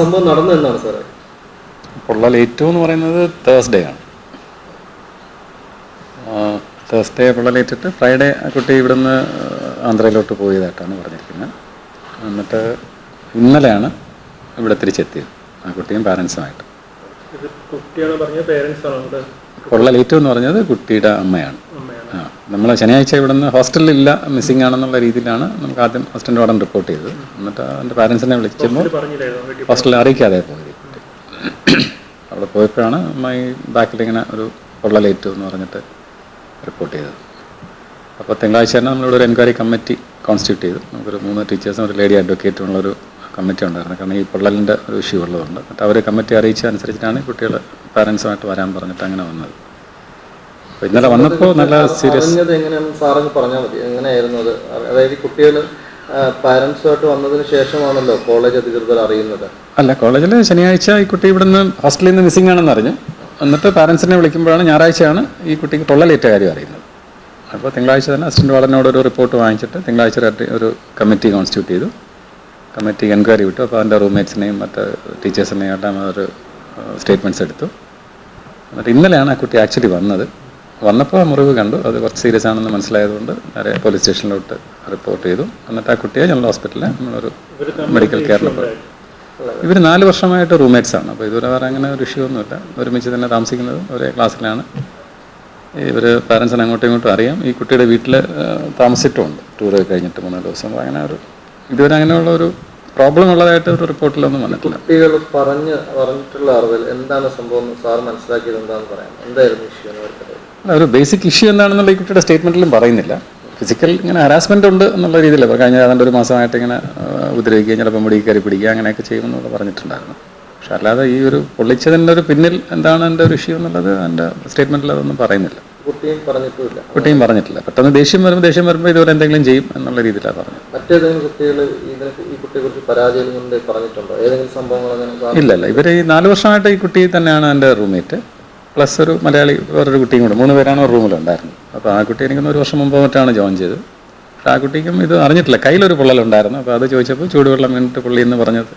സംഭവം നടന്നു എന്നാണ് സാറേ? പൊള്ളൽ ഏറ്റവും എന്ന് പറയുന്നത് തേഴ്സ്ഡേ ആണ്. തേഴ്സ്ഡേ പൊള്ളലേറ്റിട്ട് ഫ്രൈഡേ ആ കുട്ടി ഇവിടുന്ന് ആന്ധ്രയിലോട്ട് പോയതായിട്ടാണ് പറഞ്ഞിരിക്കുന്നത്. എന്നിട്ട് ഇന്നലെയാണ് ഇവിടെ തിരിച്ചെത്തിയത് ആ കുട്ടിയും പാരൻസുമായിട്ട് പൊള്ളലേറ്റം എന്ന് പറഞ്ഞത് കുട്ടിയുടെ അമ്മയാണ്. നമ്മൾ ശനിയാഴ്ച ഇവിടുന്ന് ഹോസ്റ്റലിലില്ല മിസ്സിംഗ് ആണെന്നുള്ള രീതിയിലാണ് നമുക്ക് ആദ്യം ഹോസ്റ്റലിന്റെ ഉടൻ റിപ്പോർട്ട് ചെയ്തത്. എന്നിട്ട് എന്റെ പാരൻസിനെ വീട്ടിൽ ഹോസ്റ്റലിൽ അറിയിക്കാതെ പോയി. അവിടെ പോയപ്പോഴാണ് ഈ ബാക്കിൽ ഇങ്ങനെ ഒരു പൊള്ളലേറ്റു എന്ന് പറഞ്ഞിട്ട് റിപ്പോർട്ട് ചെയ്തത്. അപ്പോൾ തിങ്കളാഴ്ച തന്നെ നമ്മളിവിടെ ഒരു എൻക്വയറി കമ്മിറ്റി കോൺസ്റ്റിറ്റ്യൂട്ട് ചെയ്തു. നമുക്കൊരു മൂന്ന് ടീച്ചേഴ്സും ഒരു ലേഡി അഡ്വക്കേറ്റും ഉള്ളൊരു കമ്മിറ്റി ഉണ്ടായിരുന്നു. കാരണം ഈ പൊള്ളലിന്റെ ഒരു ഇഷ്യൂ ഉള്ളതുകൊണ്ട്. എന്നിട്ട് അവർ കമ്മിറ്റി അറിയിച്ച അനുസരിച്ചിട്ടാണ് കുട്ടികൾ പാരൻസുമായിട്ട് വരാൻ പറഞ്ഞിട്ട് അങ്ങനെ വന്നത്. ഇന്നലെ വന്നപ്പോൾ നല്ല സീരിയസ് സാറങ്ങ് പറഞ്ഞാൽ മതി. എങ്ങനെയായിരുന്നു അത്? അതായത് കുട്ടികൾ പാരൻസുമായിട്ട് വന്നതിന് ശേഷമാണല്ലോ കോളേജ് അധികൃതർ അറിയുന്നത്. അല്ല കോളേജിൽ ശനിയാഴ്ച ഈ കുട്ടി ഇവിടുന്ന് ഹോസ്റ്റലിൽ നിന്ന് മിസ്സിംഗ് ആണെന്ന് അറിഞ്ഞു. എന്നിട്ട് പാരൻസിനെ വിളിക്കുമ്പോഴാണ് ഞായറാഴ്ചയാണ് ഈ കുട്ടിക്ക് പൊള്ളലേറ്റ കാര്യം അറിയുന്നത്. അപ്പോൾ തിങ്കളാഴ്ച തന്നെ അസിസ്റ്റന്റ് വാർഡനോട് ഒരു റിപ്പോർട്ട് വാങ്ങിച്ചിട്ട് തിങ്കളാഴ്ച രാത്രി ഒരു കമ്മിറ്റി കോൺസ്റ്റിറ്റ്യൂട്ട് ചെയ്തു. കമ്മിറ്റി എൻക്വയറി വിട്ടു. അപ്പോൾ അതിന്റെ റൂംമേറ്റ്സിനെയും മറ്റ് ടീച്ചേഴ്സിനെയും എല്ലാം ഒരു സ്റ്റേറ്റ്മെന്റ്സ് എടുത്തു. എന്നിട്ട് ഇന്നലെയാണ് ആ കുട്ടി ആക്ച്വലി വന്നത്. വന്നപ്പോൾ മുറിവ് കണ്ടു. അത് കുറച്ച് സീരിയസ് ആണെന്ന് മനസ്സിലായതുകൊണ്ട് നേരെ പോലീസ് സ്റ്റേഷനിലോട്ട് റിപ്പോർട്ട് ചെയ്തു. എന്നിട്ട് ആ കുട്ടിയെ ജനറൽ ഹോസ്പിറ്റലിൽ നമ്മളൊരു മെഡിക്കൽ കെയറിൽ പോയി ഇവർ നാല് വർഷമായിട്ട് റൂംമേറ്റ്സ് ആണ്. അപ്പോൾ ഇതുവരെ വേറെ അങ്ങനെ ഒരു ഇഷ്യൂ ഒന്നുമില്ല. ഒരുമിച്ച് തന്നെ താമസിക്കുന്നത് ഒരേ ക്ലാസ്സിലാണ് ഇവർ പാരൻസിന് അങ്ങോട്ടും ഇങ്ങോട്ടും അറിയാം. ഈ കുട്ടിയുടെ വീട്ടിൽ താമസിച്ചിട്ടുമുണ്ട്. ടൂർ കഴിഞ്ഞിട്ട് മൂന്നാൽ ദിവസം. അങ്ങനെ ഒരു ഇതുവരെ അങ്ങനെയുള്ള ഒരു പ്രോബ്ലം ഉള്ളതായിട്ട് ഒരു റിപ്പോർട്ടിലൊന്നും വന്നിട്ടില്ല. കുട്ടികൾ പറഞ്ഞ് പറഞ്ഞിട്ടുള്ള അറിവിൽ എന്താണ് സംഭവം സാർ മനസ്സിലാക്കിയത് എന്താണെന്ന് പറയാം എന്തായിരുന്നു ഇഷ്യൂ ഒരു ബേസിക് ഇഷ്യൂ എന്താണെന്നുള്ള ഈ കുട്ടിയുടെ സ്റ്റേറ്റ്മെന്റിലും പറയുന്നില്ല. ഫിസിക്കൽ ഇങ്ങനെ ഹരാസ്മെന്റ് ഉണ്ട് എന്നുള്ള രീതിയിൽ അപ്പോൾ കഴിഞ്ഞ ഏതാണ്ട് ഒരു മാസമായിട്ട് ഇങ്ങനെ ആ, ഉപദ്രവിക്കുകയും ചിലപ്പോൾ മുടി കയറി പിടിക്കുക അങ്ങനെയൊക്കെ ചെയ്യുമെന്നുള്ള പറഞ്ഞിട്ടുണ്ടായിരുന്നു. പക്ഷെ അല്ലാതെ ഈ ഒരു പൊള്ളിച്ചതിന്റെ ഒരു പിന്നിൽ എന്താണ് എന്റെ ഒരു ഇഷ്യൂ എന്നുള്ളത് എന്റെ സ്റ്റേറ്റ്മെന്റിൽ അതൊന്നും പറയുന്നില്ല. കുട്ടിയും പറഞ്ഞിട്ടില്ല കുട്ടിയും പറഞ്ഞിട്ടില്ല. പെട്ടെന്ന് ദേഷ്യം വരുമ്പോൾ ദേഷ്യം വരുമ്പോൾ ഇതുവരെ എന്തെങ്കിലും ചെയ്യും എന്നുള്ള രീതിയിലാണ് പറഞ്ഞത്. മറ്റേതെങ്കിലും കുട്ടികൾ ഇതിനെ ഈ കുട്ടിയെ കുറിച്ച് പരാതിയിൽ കൊണ്ട് പറഞ്ഞിട്ടുണ്ടോ? ഏതെങ്കിലും സംഭവങ്ങൾ അങ്ങനെ ഇല്ല ഇല്ല. ഇവർ ഈ നാല് വർഷമായിട്ട് ഈ കുട്ടി തന്നെയാണ് എന്റെ റൂംമേറ്റ്. പ്ലസ് ഒരു മലയാളി വേറൊരു കുട്ടിയും കൂടെ. മൂന്ന് പേരാണ് റൂമിലുണ്ടായിരുന്നത്. അപ്പോൾ ആ കുട്ടി എനിക്കൊന്ന് ഒരു വർഷം മുമ്പ് മറ്റാണ് ജോയിൻ ചെയ്തത്. പക്ഷേ ആ കുട്ടിക്കും ഇത് അറിഞ്ഞിട്ടില്ല. കയ്യിലൊരു പൊള്ളലുണ്ടായിരുന്നു. അപ്പോൾ അത് ചോദിച്ചപ്പോൾ ചൂടുവെള്ളം വീണിട്ട് പുള്ളി എന്ന് പറഞ്ഞത്.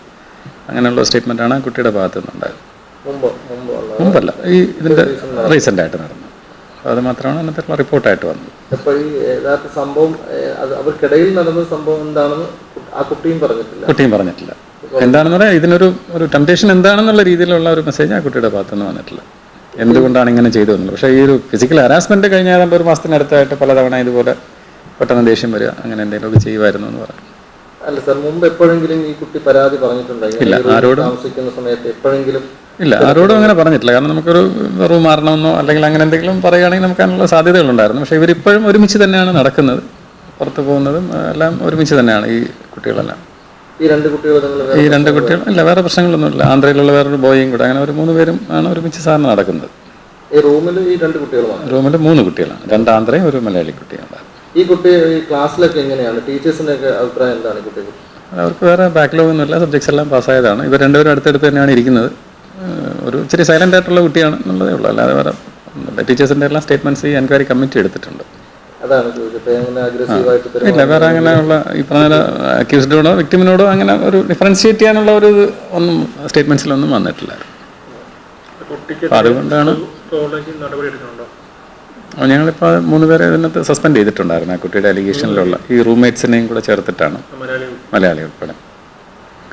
അങ്ങനെയുള്ള സ്റ്റേറ്റ്മെന്റാണ് ആ കുട്ടിയുടെ ഭാഗത്തു നിന്നുണ്ടായത്. മുമ്പ്? മുമ്പ് മുമ്പല്ല. ഈ ഇതിന്റെ റീസെന്റ് ആയിട്ട്. നടന്നത്. അപ്പോൾ അത് മാത്രമാണ് അന്നത്തെ റിപ്പോർട്ടായിട്ട് വന്നത്. അപ്പോൾ ഈ യഥാർത്ഥ സംഭവം അവർക്കിടയിൽ നടന്ന സംഭവം എന്താണെന്ന് ആ കുട്ടിയും പറഞ്ഞിട്ടില്ല. കുട്ടിയും പറഞ്ഞിട്ടില്ല. എന്താണെന്ന് പറയാം ഇതിനൊരു ഒരു ടെംപ്റ്റേഷൻ എന്താണെന്നുള്ള രീതിയിലുള്ള ഒരു മെസ്സേജ് ആ കുട്ടിയുടെ ഭാഗത്തുനിന്ന് വന്നിട്ടില്ല. എന്തുകൊണ്ടാണ് ഇങ്ങനെ ചെയ്തു എന്നുള്ളത് പക്ഷേ ഈ ഒരു ഫിസിക്കൽ ഹരാസ്മെന്റ് കഴിഞ്ഞ ഏതാണ്ട് ഒരു മാസത്തിനടുത്തായിട്ട് പലതവണ ഇതുപോലെ പെട്ടെന്ന് ദേഷ്യം വരിക അങ്ങനെ എന്തെങ്കിലുമൊക്കെ ചെയ്യുമായിരുന്നു എന്ന് പറയാം അല്ല സർ മുമ്പ് എപ്പോഴെങ്കിലും ഈ കുട്ടി പരാതി പറഞ്ഞിട്ടുണ്ടായിരുന്നു ഇല്ല, ആരോടും- താമസിക്കുന്ന സമയത്ത് എപ്പോഴെങ്കിലും ഇല്ല ആരോടും അങ്ങനെ പറഞ്ഞിട്ടില്ല. കാരണം നമുക്കൊരു റൂം മാറണമെന്നോ അല്ലെങ്കിൽ അങ്ങനെ എന്തെങ്കിലും പറയുകയാണെങ്കിൽ നമുക്ക് അതിനുള്ള സാധ്യതകളുണ്ടായിരുന്നു. പക്ഷേ ഇവരിപ്പോഴും ഒരുമിച്ച് തന്നെയാണ് നടക്കുന്നത്. പുറത്തു പോകുന്നതും എല്ലാം ഒരുമിച്ച് തന്നെയാണ് ഈ കുട്ടികളെല്ലാം ഈ രണ്ട് കുട്ടികൾ നിങ്ങൾ ഈ രണ്ട് കുട്ടികൾ ഇല്ല വേറെ പ്രശ്നങ്ങളൊന്നുമില്ല. ആന്ധ്രയിലുള്ള വേറൊരു ബോയും കൂടെ അങ്ങനെ ഒരു മൂന്ന് പേരും ആണ് ഒരുമിച്ച് സാറിന് നടക്കുന്നത്. ഈ റൂമിൽ ഈ രണ്ട് കുട്ടികളാണ് റൂമിൽ മൂന്ന് കുട്ടികളാണ്. രണ്ട് ആന്ധ്രയും ഒരു മലയാളി കുട്ടിയാണ് ഈ കുട്ടി ഈ ക്ലാസ്സിലൊക്കെ എങ്ങനെയാണ്? ടീച്ചേഴ്സിന്റെ അഭിപ്രായം എന്താണ് അവർക്ക് വേറെ ബാക്ക്ലോഗ് ഒന്നുമില്ല സബ്ജക്ട്സ് എല്ലാം പാസ്സായതാണ് ഇവർ രണ്ടുപേരും അടുത്തടുത്ത് തന്നെയാണ് ഇരിക്കുന്നത്. ഒരു ഇച്ചിരി സൈലന്റ് ആയിട്ടുള്ള കുട്ടിയാണ് എന്നുള്ളതേ ഉള്ളൂ. അല്ലാതെ വേറെ ടീച്ചേഴ്സിന്റെ എല്ലാം സ്റ്റേറ്റ്മെന്റ്സ് ഈ എൻക്വയറി കമ്മിറ്റി എടുത്തിട്ടുണ്ട്. ഇല്ല വേറെ അങ്ങനെയുള്ള ഈ പറഞ്ഞ അക്യൂസ്ഡിനോടോ വിക്ടിമിനോടോ അങ്ങനെ ഒരു ഡിഫറൻഷിയേറ്റ് ചെയ്യാനുള്ള ഒരു ഒന്നും സ്റ്റേറ്റ്മെന്റ്സിലൊന്നും വന്നിട്ടില്ല അതുകൊണ്ടാണ് നടപടി എടുക്കുന്നുണ്ടോ അപ്പോൾ ഞങ്ങളിപ്പോൾ മൂന്ന് പേരെ ഇതിനകത്ത് സസ്പെൻഡ് ചെയ്തിട്ടുണ്ടായിരുന്നു ആ കുട്ടിയുടെ അലിഗേഷനിലുള്ള ഈ റൂംമേറ്റ്സിനെയും കൂടെ ചേർത്തിട്ടാണ് മലയാളി മലയാളി ഉൾപ്പെടെ.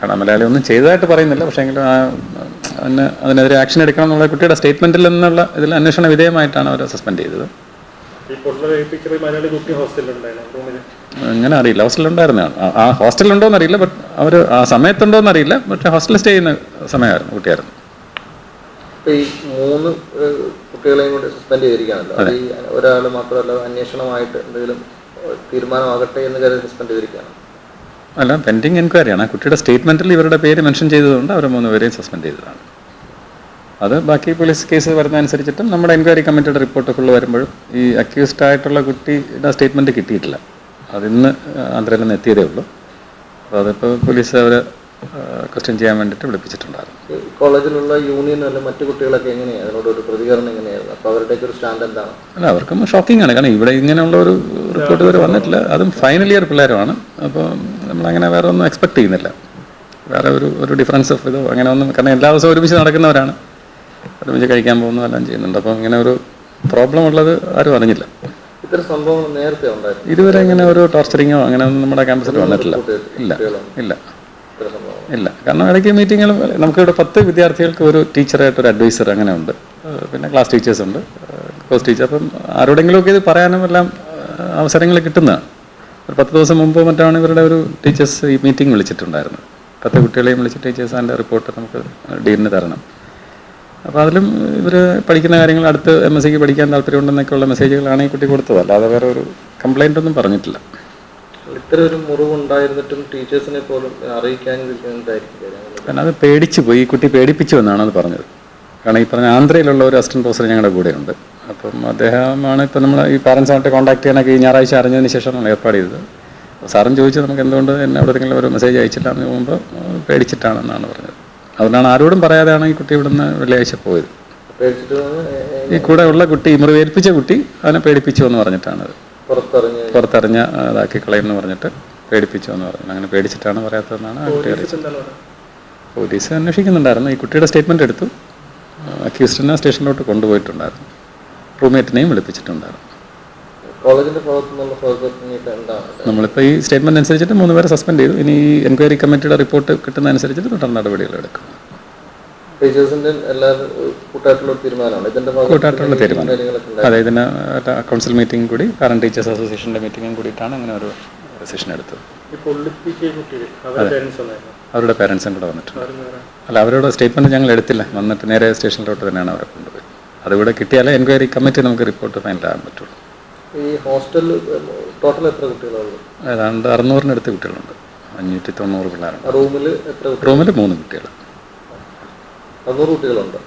കാരണം മലയാളി ഒന്നും ചെയ്തതായിട്ട് പറയുന്നില്ല. പക്ഷേ എങ്കിലും ആ അതിന് അതിനെതിരെ ആക്ഷൻ എടുക്കണം എന്നുള്ള കുട്ടിയുടെ സ്റ്റേറ്റ്മെന്റിൽ നിന്നുള്ള ഇതിൽ അന്വേഷണ വിധേയമായിട്ടാണ് അവരെ സസ്പെൻഡ് ചെയ്തത്. അങ്ങനെ അറിയില്ല. ഹോസ്റ്റലിലുണ്ടായിരുന്നു ആ- ആ എന്നറിയില്ല. ബട്ട് അവർ ആ സമയത്തുണ്ടോ എന്നറിയില്ല. ബട്ട് ഹോസ്റ്റലിൽ സ്റ്റേ ചെയ്യുന്ന സമയമായിരുന്നു കുട്ടിയായിരുന്നു. ഒരാൾ ഈ മൂന്ന് കുട്ടികളെയും കൂടി സസ്പെൻഡ് ചെയ്തിരിക്കുകയാണല്ലോ. ഒരാൾ മാത്രമല്ല അന്വേഷണമായിട്ട് എന്തെങ്കിലും തീരുമാനമാകട്ടെ എന്ന് കരുതി സസ്പെൻഡ് ചെയ്തിരിക്കുകയാണ്? അല്ല പെൻഡിങ് എൻക്വയറിയാണ് ആ കുട്ടിയുടെ സ്റ്റേറ്റ്മെന്റിൽ ഇവരുടെ പേര് മെൻഷൻ ചെയ്തതുകൊണ്ട് അവർ മൂന്ന് പേരെയും സസ്പെൻഡ് ചെയ്തതാണ്. അത് ബാക്കി പോലീസ് കേസ് വരുന്ന അനുസരിച്ചിട്ടും നമ്മുടെ എൻക്വയറി കമ്മിറ്റിയുടെ റിപ്പോർട്ട് ഫുള്ള് വരുമ്പോഴും ഈ അക്യൂസ്ഡ് ആയിട്ടുള്ള കുട്ടിയുടെ സ്റ്റേറ്റ്മെന്റ് കിട്ടിയിട്ടില്ല. അതിന്ന് ആന്ധ്രയിൽ നിന്ന് എത്തിയതേ ഉള്ളൂ. അപ്പോൾ അതിപ്പോൾ പോലീസ് അവർ ക്വസ്റ്റ്യൻ ചെയ്യാൻ വേണ്ടിയിട്ട് വിളിപ്പിച്ചിട്ടുണ്ടായിരുന്നു. കോളേജിലുള്ള യൂണിയൻ അല്ല മറ്റു കുട്ടികളൊക്കെ എങ്ങനെയാണ് അതിനോട് ഒരു പ്രതികരണം എങ്ങനെയായിരുന്നു? അപ്പോൾ അവരുടെ ഒരു സ്റ്റാൻഡ് എന്താണ്? അല്ല അവർക്കും ഷോക്കിംഗ് ആണ്. കാരണം ഇവിടെ ഇങ്ങനെയുള്ള ഒരു റിപ്പോർട്ട് വരെ വന്നിട്ടില്ല. അതും ഫൈനൽ ഇയർ പിള്ളേരുമാണ്. അപ്പോൾ നമ്മളങ്ങനെ വേറെ ഒന്നും എക്സ്പെക്ട് ചെയ്യുന്നില്ല. വേറെ ഒരു ഒരു ഡിഫറൻസ് ഓഫ് ഇതോ അങ്ങനെ ഒന്നും കാരണം എല്ലാ ദിവസവും ഒരുമിച്ച് നടക്കുന്നവരാണ്. ഒരുമിച്ച് കഴിക്കാൻ പോകുന്നു എല്ലാം ചെയ്യുന്നുണ്ട്. അപ്പം ഇങ്ങനെ ഒരു പ്രോബ്ലം ഉള്ളത് ആരും അറിഞ്ഞില്ല. ഇതുവരെ ഇങ്ങനെ ഒരു ടോർച്ചറിങ്ങോ അങ്ങനെ ഒന്നും നമ്മുടെ ക്യാമ്പസിൽ വന്നിട്ടില്ല. ഇല്ല ഇല്ല. ഇല്ല. കാരണം ഇടയ്ക്ക് മീറ്റിങ്ങുകൾ നമുക്കിവിടെ പത്ത് വിദ്യാർത്ഥികൾക്ക് ഒരു ടീച്ചറായിട്ട് ഒരു അഡ്വൈസർ അങ്ങനെ ഉണ്ട്. പിന്നെ ക്ലാസ് ടീച്ചേഴ്സ് ഉണ്ട്. കോഴ്സ് ടീച്ചർ അപ്പം ആരോടെങ്കിലുമൊക്കെ ഇത് പറയാനും എല്ലാം അവസരങ്ങൾ കിട്ടുന്നതാണ് ഒരു പത്ത് ദിവസം മുമ്പ് മറ്റാണ് ഇവരുടെ ഒരു ടീച്ചേഴ്സ് ഈ മീറ്റിംഗ് വിളിച്ചിട്ടുണ്ടായിരുന്നു പത്ത് കുട്ടികളെയും വിളിച്ച് ടീച്ചേഴ്സ് അതിന്റെ റിപ്പോർട്ട് നമുക്ക് ഡീനിന് തരണം. അപ്പോൾ അതിലും ഇവർ പഠിക്കുന്ന കാര്യങ്ങൾ അടുത്ത് എം എസ് സിക്ക് പഠിക്കാൻ താല്പര്യമുണ്ടെന്നൊക്കെയുള്ള മെസ്സേജുകളാണ് ഈ കുട്ടി കൊടുത്തത്. അല്ലാതെ വേറെ ഒരു കംപ്ലൈന്റ് ഒന്നും പറഞ്ഞിട്ടില്ല. ഇത്തരം ഒരു മുറിവുണ്ടായിരുന്നിട്ടും ടീച്ചേഴ്സിനെ പോലും അറിയിക്കാനിരിക്കുന്നതായിരിക്കും. കാരണം അത് പേടിച്ചു പോയി. ഈ കുട്ടി പേടിപ്പിച്ചു എന്നാണ് അത് പറഞ്ഞത്. കാരണം ഈ പറഞ്ഞ ആന്ധ്രയിലുള്ള ഒരു അസിസ്റ്റന്റ് പ്രൊഫസർ ഞങ്ങളുടെ കൂടെ ഉണ്ട് അപ്പം അദ്ദേഹമാണ് ഇപ്പം നമ്മൾ ഈ പാരൻസുമായിട്ട് കോൺടാക്ട് ചെയ്യാനൊക്കെ ഈ ഞായറാഴ്ച അറിഞ്ഞതിന് ശേഷം നമ്മൾ ഏർപ്പാട് ചെയ്തത്. സാറും ചോദിച്ചു നമുക്ക് എന്തുകൊണ്ട് എന്നെ എവിടെയെങ്കിലും ഒരു മെസ്സേജ് അയച്ചില്ല എന്ന് ചോദിക്കുമ്പോൾ പേടിച്ചിട്ടാണെന്നാണ് പറഞ്ഞത്. അതുകൊണ്ടാണ് ആരോടും പറയാതെയാണ് ഈ കുട്ടി ഇവിടുന്ന് വെള്ളിയാഴ്ച പോയത്. ഈ കൂടെ ഉള്ള കുട്ടി മുറിവേൽപ്പിച്ച കുട്ടി അവനെ പേടിപ്പിച്ചു എന്ന് പറഞ്ഞിട്ടാണ് അത്. പുറത്തിറങ്ങി പുറത്തറിഞ്ഞ ഇതാക്കി കളയുമെന്ന് പറഞ്ഞിട്ട് പേടിപ്പിച്ചു എന്ന് പറഞ്ഞു. അങ്ങനെ പേടിച്ചിട്ടാണ് പറയാത്തതെന്നാണ് ആ കുട്ടി അറിയിച്ചത്. പോലീസ് അന്വേഷിക്കുന്നുണ്ടായിരുന്നു. ഈ കുട്ടിയുടെ സ്റ്റേറ്റ്മെന്റ് എടുത്തു. അക്യൂസ്റ്റിനെ സ്റ്റേഷനിലോട്ട് കൊണ്ടുപോയിട്ടുണ്ടായിരുന്നു. റൂംമേറ്റിനെയും വിളിപ്പിച്ചിട്ടുണ്ടായിരുന്നു. നമ്മളിപ്പോൾ ഈ സ്റ്റേറ്റ്മെന്റ് അനുസരിച്ചിട്ട് മൂന്ന് പേരെ സസ്പെൻഡ് ചെയ്തു. ഇനി ഈ എൻക്വയറി കമ്മിറ്റിയുടെ റിപ്പോർട്ട് കിട്ടുന്ന അനുസരിച്ചിട്ട് തുടർ നടപടികൾ എടുക്കും. ടീച്ചേഴ്സിന്റെ എല്ലാവരും കൂട്ടായിട്ടുള്ള തീരുമാനമാണ്. ഇതിന്റെ കൂട്ടായിട്ടുള്ള തീരുമാനം. അതെ ഇതിന് കൗൺസിൽ മീറ്റിംഗ് കൂടി പാരന്റ് ടീച്ചേഴ്സ് അസോസിയേഷന്റെ മീറ്റിംഗും കൂടിയിട്ടാണ് അങ്ങനെ ഒരു ഡെസിഷൻ എടുത്തത്. അവരുടെ പേരൻസ് കൂടെ വന്നിട്ടുണ്ട്. അല്ല അവരുടെ സ്റ്റേറ്റ്മെന്റ് ഞങ്ങൾ എടുത്തില്ല. വന്നിട്ട് നേരെ സ്റ്റേഷനിലോട്ട് തന്നെയാണ് അവരെ കൊണ്ടുപോയി. അതിവിടെ കിട്ടിയാലേ എൻക്വയറി കമ്മിറ്റി നമുക്ക് റിപ്പോർട്ട് ഫൈനലാകാൻ പറ്റുള്ളൂ. ഈ ഹോസ്റ്റലിൽ ടോട്ടൽ എത്ര കുട്ടികളാണ്? ഏതാണ്ട് അറുന്നൂറിനടുത്ത് കുട്ടികളുണ്ട്. അഞ്ഞൂറ്റി തൊണ്ണൂറ് പിള്ളേരുണ്ട്. റൂമിൽ എത്ര റൂമിൽ മൂന്ന് കുട്ടികൾ അറുന്നൂറ് കുട്ടികളുണ്ട്.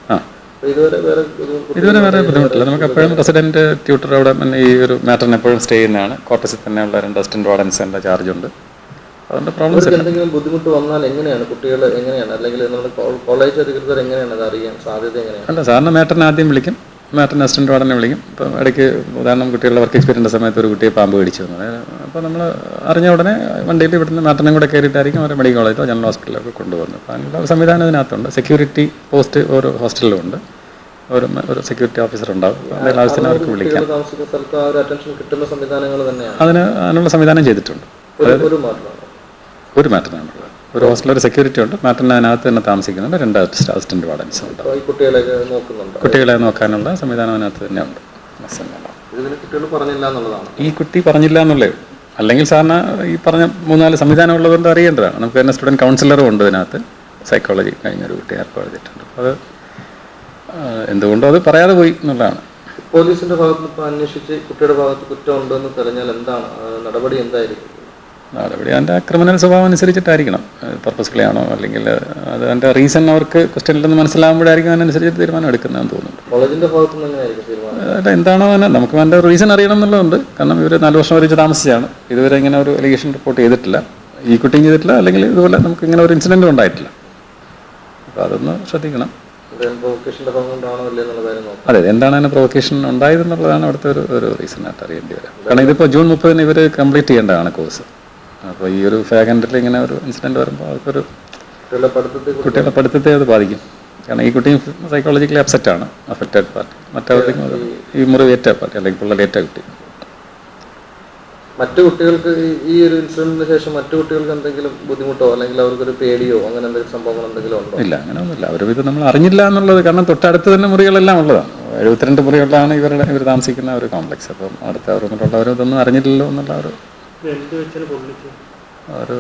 ഇതുവരെ വേറെ ഇതുവരെ വേറെ ബുദ്ധിമുട്ടില്ല. നമുക്ക് എപ്പോഴും റെസിഡന്റ് ട്യൂട്ടർ അവിടെ ഈ ഒരു മാറ്ററിന് എപ്പോഴും സ്റ്റേ ചെയ്യുന്നതാണ്. തന്നെ തന്നെയുള്ള രണ്ട് അസിസ്റ്റന്റ് വാർഡൻസിന്റെ ചാർജ് ഉണ്ട്. അതുകൊണ്ട് പ്രോബ്ലം എന്തെങ്കിലും ബുദ്ധിമുട്ട് വന്നാൽ എങ്ങനെയാണ്? കുട്ടികൾ എങ്ങനെയാണ്? അല്ലെങ്കിൽ നമ്മുടെ കോളേജ് അധികൃതർ എങ്ങനെയാണ് അത് അറിയാൻ സാധ്യത എങ്ങനെയാണ്? അല്ല സാറിന് മാറ്ററിനെ ആദ്യം വിളിക്കും. മാറ്ററിന് അസിസ്റ്റന്റ് വാർഡനെ വിളിക്കും. ഇപ്പം ഇടയ്ക്ക് ഉദാഹരണം കുട്ടികളുടെ വർക്ക് എക്സ്പീരിയന്റെ സമയത്ത് ഒരു കുട്ടിയെ പാമ്പ് കടിച്ചു വന്നത് അപ്പോൾ നമ്മൾ അറിഞ്ഞ ഉടനെ വണ്ടിയിൽ ഇവിടുന്ന് മാറ്റനും കൂടെ കയറിയിട്ടായിരിക്കും അവരെ മെഡിക്കൽ കോളേജോ ജനറൽ ഹോസ്പിറ്റലൊക്കെ കൊണ്ടുപോകുന്നത്. അപ്പോൾ അതിനുള്ള സംവിധാനം ഇതിനകത്തുണ്ട്. സെക്യൂരിറ്റി പോസ്റ്റ് ഓരോ ഹോസ്റ്റലിലും ഉണ്ട്. ഒരു ഒരു സെക്യൂരിറ്റി ഓഫീസർ ഉണ്ടാവും. എന്തെങ്കിലും ആവശ്യത്തിന് അവർക്ക് വിളിക്കാം. അതിന് അതിനുള്ള സംവിധാനം ചെയ്തിട്ടുണ്ട്. ഒരു ഒരു മാറ്റമാണ് ഒരു ഹോസ്റ്റലിൽ ഒരു സെക്യൂരിറ്റി ഉണ്ട്. മാറ്ററിന് അതിനകത്ത് തന്നെ താമസിക്കുന്നുണ്ട്. രണ്ട് അസിസ്റ്റന്റ് വാർഡൻസ് ഉണ്ട്. കുട്ടികളെ നോക്കാനുള്ള സംവിധാനം അതിനകത്ത് തന്നെ ഉണ്ട്. ഈ കുട്ടി പറഞ്ഞില്ല എന്നുള്ളേ ഉള്ളൂ. അല്ലെങ്കിൽ സാറിന് ഈ പറഞ്ഞ മൂന്നാൽ സംവിധാനം ഉള്ളതുകൊണ്ട് അറിയേണ്ടതാണ്. നമുക്ക് തന്നെ സ്റ്റുഡന്റ് കൗൺസിലറും ഉണ്ട് ഇതിനകത്ത്. സൈക്കോളജി കഴിഞ്ഞൊരു കുട്ടി ഏർപ്പാട് ചെയ്തിട്ടുണ്ട്. അത് എന്തുകൊണ്ടും അത് പറയാതെ പോയി എന്നുള്ളതാണ്. പോലീസിന്റെ ഭാഗത്ത് അന്വേഷിച്ച് കുട്ടിയുടെ ഭാഗത്ത് കുറ്റം ഉണ്ടെന്ന് തെളിഞ്ഞാൽ എന്താണ്? നടപടി എന്തായിരിക്കും? നടപടി അതിന്റെ ക്രിമിനൽ സ്വഭാവം അനുസരിച്ചിട്ടായിരിക്കണം. പർപ്പസ്ഫുള്ളി ആണോ അല്ലെങ്കിൽ അത് അതിന്റെ റീസൺ അവർക്ക് ക്വസ്റ്റ്യനിലെന്ന് മനസ്സിലാകുമ്പോഴായിരിക്കും അതിനനുസരിച്ച് തീരുമാനം എടുക്കുന്നതെന്ന് തോന്നുന്നുണ്ട് കോളേജിന്റെ ഭാഗത്ത് നിന്ന് തീരുമാനം? അത് എന്താണോ തന്നെ നമുക്ക് അതിന്റെ റീസൺ അറിയണം എന്നുള്ളതുണ്ട്. കാരണം ഇവർ നാല് വർഷം വരെ താമസിച്ചാണ്. ഇതുവരെ ഇങ്ങനെ ഒരു എലിഗേഷൻ റിപ്പോർട്ട് ചെയ്തിട്ടില്ല. ഈ കുട്ടിയും ചെയ്തിട്ടില്ല അല്ലെങ്കിൽ ഇതുപോലെ നമുക്ക് ഇങ്ങനെ ഒരു ഇൻസിഡന്റും ഉണ്ടായിട്ടില്ല. അപ്പോൾ അതൊന്ന് ശ്രദ്ധിക്കണം. അതെ എന്താണ് അതിന് പ്രൊവക്കേഷൻ ഉണ്ടായതെന്നുള്ളതാണ് അവിടുത്തെ ഒരു ഒരു റീസൺ ആയിട്ട് അറിയേണ്ടി വരാം കാരണം ഇതിപ്പോൾ ജൂൺ മുപ്പതിന് ഇവർ കംപ്ലീറ്റ് ചെയ്യേണ്ടതാണ് കോഴ്സ് അപ്പോൾ ഈ ഒരു ഫാഗന്റിൽ ഇങ്ങനെ ഒരു ഇൻസിഡന്റ് വരുമ്പോൾ അവർക്കൊരു കുട്ടികളുടെ പഠിത്തത്തെ അത് ബാധിക്കും. കാരണം ഈ കുട്ടിയും സൈക്കോളജിക്കലി അപ്സെറ്റ് ആണ് അഫക്റ്റഡ് പാർട്ടി മറ്റവർക്ക് ഈ മുറിവേറ്റ പാർട്ടി അല്ലെങ്കിൽ പിള്ളേരേറ്റ കുട്ടി. മറ്റു കുട്ടികൾക്ക് ഈ- ഒരു ഇൻസിഡന്റിന് ശേഷം മറ്റു കുട്ടികൾക്ക് എന്തെങ്കിലും ബുദ്ധിമുട്ടോ അല്ലെങ്കിൽ അവർക്കൊരു പേടിയോ അങ്ങനെ എന്തെങ്കിലും സംഭവങ്ങൾ എന്തെങ്കിലും ഉണ്ടോ? ഇല്ല അങ്ങനെ ഒന്നുമില്ല. അവർ ഇത് നമ്മൾ അറിഞ്ഞില്ല എന്നുള്ളത് കാരണം തൊട്ടടുത്ത് തന്നെ മുറികളെല്ലാം ഉള്ളതാണ്. എഴുപത്തിരണ്ട് മുറികളിലാണ് ഇവരുടെ ഇവർ താമസിക്കുന്ന ഒരു കോംപ്ലക്സ് അപ്പം അടുത്ത റൂമിലുള്ളവർ ഇതൊന്നും അറിഞ്ഞില്ലല്ലോ എന്നുള്ള ഒരു ഒരു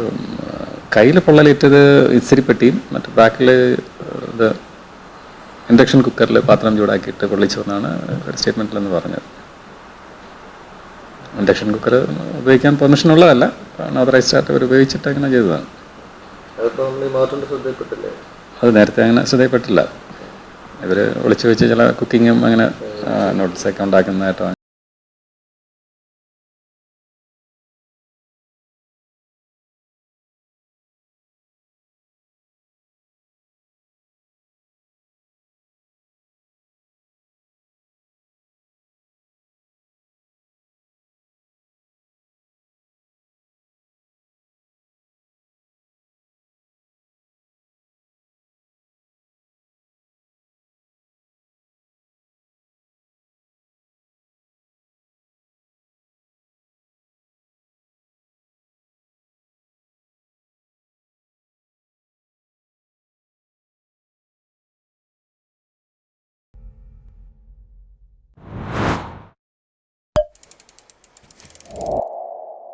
കയ്യിൽ പൊള്ളലേറ്റത് ഇച്ചിരിപ്പെട്ടിയും മറ്റു ബാക്കിൽ ഇത് ഇൻഡക്ഷൻ കുക്കറിൽ പാത്രം ചൂടാക്കിയിട്ട് പൊള്ളിച്ചു എന്നാണ് ഒരു സ്റ്റേറ്റ്മെന്റിൽ എന്ന് പറഞ്ഞത്. ഇൻഡക്ഷൻ കുക്കർ ഉപയോഗിക്കാൻ പെർമിഷൻ ഉള്ളതല്ല ഓതറൈസ്ഡ് ആയിട്ട് അവർ ഉപയോഗിച്ചിട്ട് അങ്ങനെ ചെയ്തതാണ്. അത് നേരത്തെ അങ്ങനെ ശ്രദ്ധയിൽപ്പെട്ടില്ല. ഇവർ ഒളിച്ചു വെച്ച് ചില കുക്കിങ്ങും അങ്ങനെ നോട്ട്സൊക്കെ ഉണ്ടാക്കുന്നതായിട്ടോ